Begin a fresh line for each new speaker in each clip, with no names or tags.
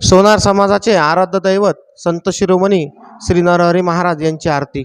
सोनार समाजाचे आराध्य दैवत संत शिरोमणी श्री नरहरी महाराज यांची आरती.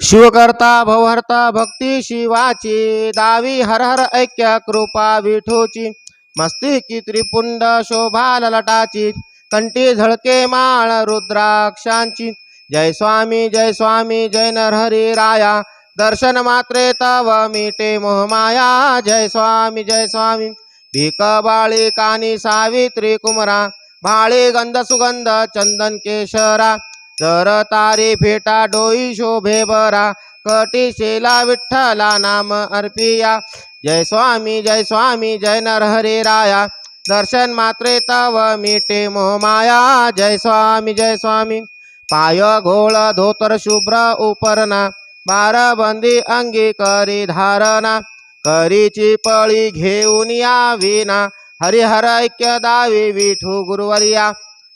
शिवकर्ता भवहर्ता भक्ती शिवाची दावी हर हर ऐक्य कृपा विठोची मस्ती की त्रिपुंड शोभा ललटाची कंटी झळके माळ रुद्राक्षांची जय स्वामी जय स्वामी जय नरहरी राया दर्शन मात्रे तव मिटे मोहमाया जय स्वामी जय स्वामी भीक बाळी कानी सावित्री कुमरा भाळे गंध सुगंध चंदन केशरा जर तारी फेटा डोई शोभे बरा कटी शेला विठ्ठला नाम अर्पिया। जय स्वामी जय स्वामी, जय नरहरी राया। दर्शन मात्रे तव मिटे मोहमाया जय स्वामी जय स्वामी। पाय घोळ, धोतर शुभ्र, उपरणा। बारबंदी अंगी करी धारणा। करीची पळी घेऊन या विना हरिहर ऐक्य दावी विठू गुरुवर्या.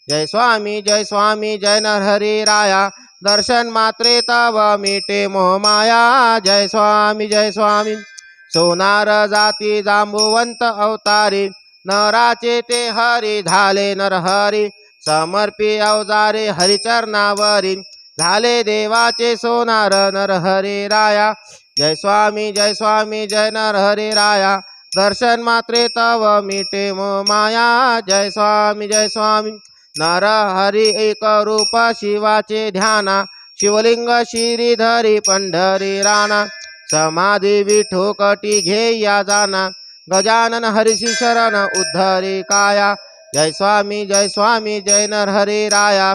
जय स्वामी जय स्वामी जय नरहरी राया दर्शन मात्रे तव मिटे मोहमाया जय स्वामी जय स्वामी. सोनार जाती जांबुवंत अवतारी. नराचे ते हरी झाले नरहरी. समर्पी अवजारे हरिचरणावरी. झाले देवाचे सोनार नरहरी राया जय स्वामी जय स्वामी जय नरहरी राया। दर्शन मात्रे तव मिटे मो माया। जय स्वामी जय स्वामी। नर एक रूप शिवाचे ध्याना। शिवलिंग श्रीधरी पंढरी राणा। समाधी विठो कटी घेया जाना। गजानन हरिशी शरण उद्धरी काया। जय स्वामी जय स्वामी जय नरहरी राया।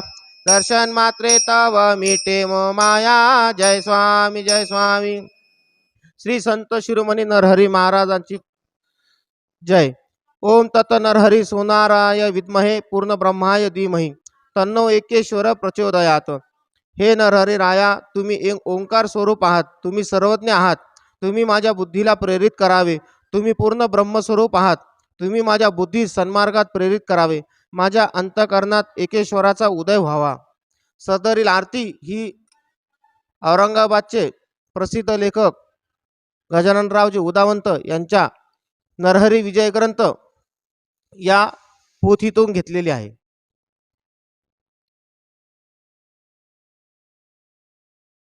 दर्शन मात्रे तव मिटे मो माया। जय स्वामी जय स्वामी। श्री संत शिरोमणी नरहरी महाराजांची जय. ओम तत नरहरी सोनाराय विद्महे पूर्ण ब्रह्माय धीमही. तन्नो एकेश्वर प्रचोदयात. हे नरहरी राया तुम्ही एक ओंकार स्वरूप आहात. तुम्ही सर्वज्ञ आहात. तुम्ही माझ्या बुद्धीला प्रेरित करावे. तुम्ही पूर्ण ब्रह्मस्वरूप आहात. तुम्ही माझ्या बुद्धी सन्मार्गात प्रेरित करावे. माझ्या अंतकरणात एकेश्वराचा उदय व्हावा. सदरील आरती ही औरंगाबादचे प्रसिद्ध लेखक गजाननरावजी उदावंत यांच्या नरहरी विजय ग्रंथ या पोथीतून घेतलेली आहे.